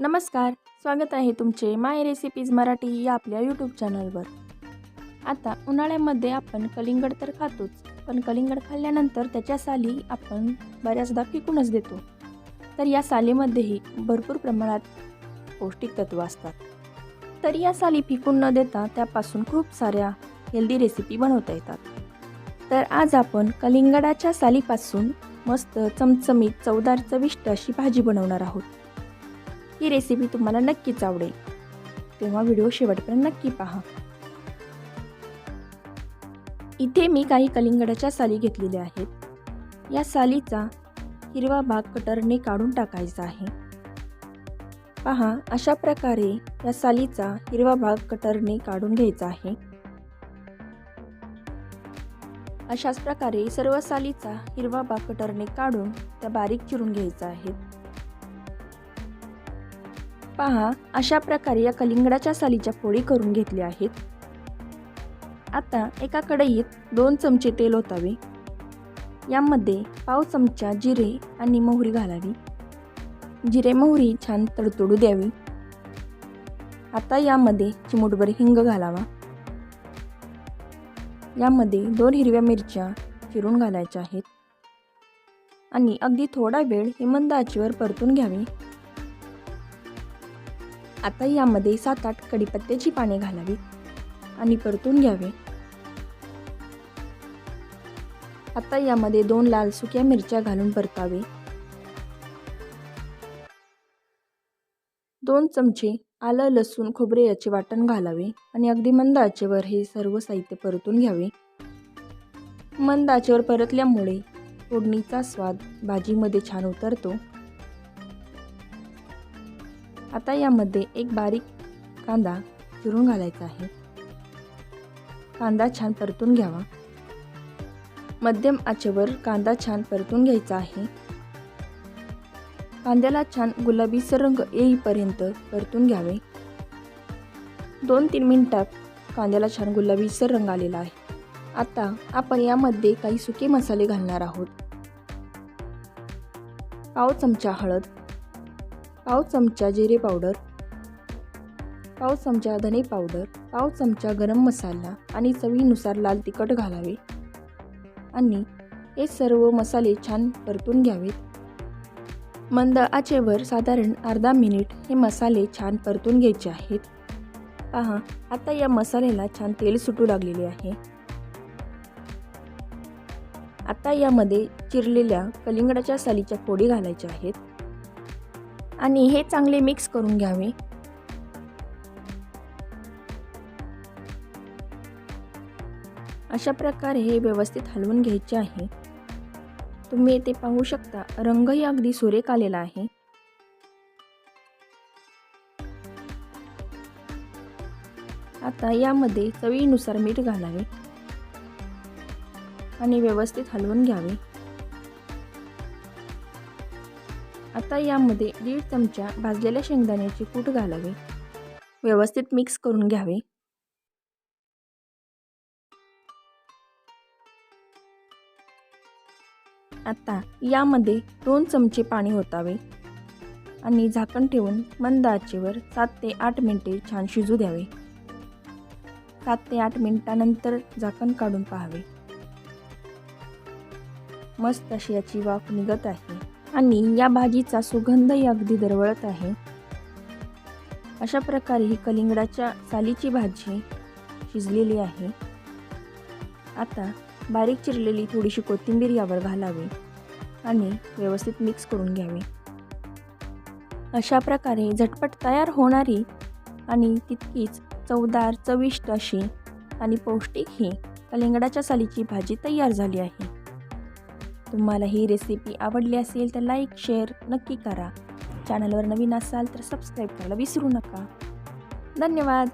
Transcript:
नमस्कार स्वागत आहे तुमचे माय रेसिपीज मराठी या आपल्या यूट्यूब चॅनलवर आता उन्हाळ्यामध्ये आपण कलिंगड तर खातोच पण कलिंगड खाल्ल्यानंतर त्याच्या साली आपण बऱ्याचदा फिकूनच देतो. तर या सालीमध्येही भरपूर प्रमाणात पौष्टिक तत्त्व असतात. तर या साली फिकून न देता त्यापासून खूप साऱ्या हेल्दी रेसिपी बनवता येतात. तर आज आपण कलिंगडाच्या सालीपासून मस्त चमचमीत चवदार चविष्ट अशी भाजी बनवणार आहोत. ही रेसिपी तुम्हाला नक्कीच आवडेल. तेव्हा व्हिडिओ शेवटपर्यंत नक्की पहा. इथे मी काही कलिंगडाच्या साली घेतलेल्या आहेत. या सालीचा हिरवा भाग कटरने काढून टाकायचा आहे. पहा अशा प्रकारे या सालीचा हिरवा भाग कटरने काढून घ्यायचा आहे. अशाच प्रकारे सर्व सालीचा हिरवा भाग कटरने काढून त्या बारीक चिरून घ्यायचा आहे. पहा अशा प्रकारे या कलिंगडाच्या सालीच्या पोळी करून घेतल्या आहेत. आता एका कढईत दोन चमचे तेल ओतावे. यामध्ये पाव चमचा जिरे आणि मोहरी घालावी. जिरे मोहरी छान तडतडू द्यावी. आता यामध्ये चिमूटभर हिंग घालावा. यामध्ये दोन हिरव्या मिरच्या चिरून घालायच्या आहेत. आणि अगदी थोडा वेळ हे मंद परतून घ्यावी. आता यामध्ये सात आठ कडीपत्त्याची पाने घालावी आणि परतून घ्यावे. आता यामध्ये दोन लाल सुक्या मिरच्या घालून परतावे. दोन चमचे आलं लसूण खोबरे याचे वाटण घालावे आणि अगदी मंद आचेवर हे सर्व साहित्य परतून घ्यावे. मंद आचेवर परतल्यामुळे फोडणीचा स्वाद भाजीमध्ये छान उतरतो. आता यामध्ये एक बारीक कांदा चिरून घालायचा आहे. कांदा छान परतून घ्यावा. मध्यम आचेवर कांदा छान परतून घ्यायचा आहे. कांद्याला छान गुलाबीसर रंग येईपर्यंत परतून घ्यावे. दोन तीन मिनटात कांद्याला छान गुलाबीसर रंग आलेला आहे. आता आपण यामध्ये काही सुके मसाले घालणार आहोत. पाव चमचा हळद पाव चमचा जिरे पावडर पाव चमचा धने पावडर पाव चमचा गरम मसाला आणि चवीनुसार लाल तिखट घालावे. आणि हे सर्व मसाले छान परतून घ्यावेत. मंद आचेवर साधारण अर्धा मिनिट हे मसाले छान परतून घ्यायचे आहेत. पहा आता या मसाल्याला छान तेल सुटू लागलेले आहे. आता यामध्ये चिरलेल्या कलिंगडाच्या सालीच्या फोडी घालायच्या आहेत. आणि हे चांगले मिक्स करून घ्यावे. अशा प्रकारे हे व्यवस्थित हलवून घ्यायचे आहे. तुम्ही येथे पाहू शकता रंगही अगदी सुरेख आलेला आहे. आता यामध्ये चवीनुसार मीठ घालावे. आणि व्यवस्थित हलवून घ्यावे. आता यामध्ये दीड चमचा भाजलेल्या शेंगदाण्याचे कूट घालावे. व्यवस्थित मिक्स करून घ्यावे. आता यामध्ये दोन चमचे पाणी ओतावे आणि झाकण ठेवून मंद आचेवर सात ते आठ मिनटे छान शिजू द्यावे. सात ते आठ मिनिटानंतर झाकण काढून पाहावे. मस्त अशी याची वाफ निघत आहे. आणि या भाजीचा सुगंधही अगदी दरवळत आहे. अशा प्रकारे ही कलिंगडाच्या सालीची भाजी शिजलेली आहे. आता बारीक चिरलेली थोडीशी कोथिंबीर यावर घालावी आणि व्यवस्थित मिक्स करून घ्यावी. अशा प्रकारे झटपट तयार होणारी आणि तितकीच चवदार चविष्ट अशी आणि पौष्टिक ही कलिंगडाच्या सालीची भाजी तयार झाली आहे. तुम्हाला ही रेसिपी आवडली असेल तर लाईक शेअर नक्की करा. चॅनलवर नवीन असाल तर सबस्क्राईब करायला विसरू नका. धन्यवाद.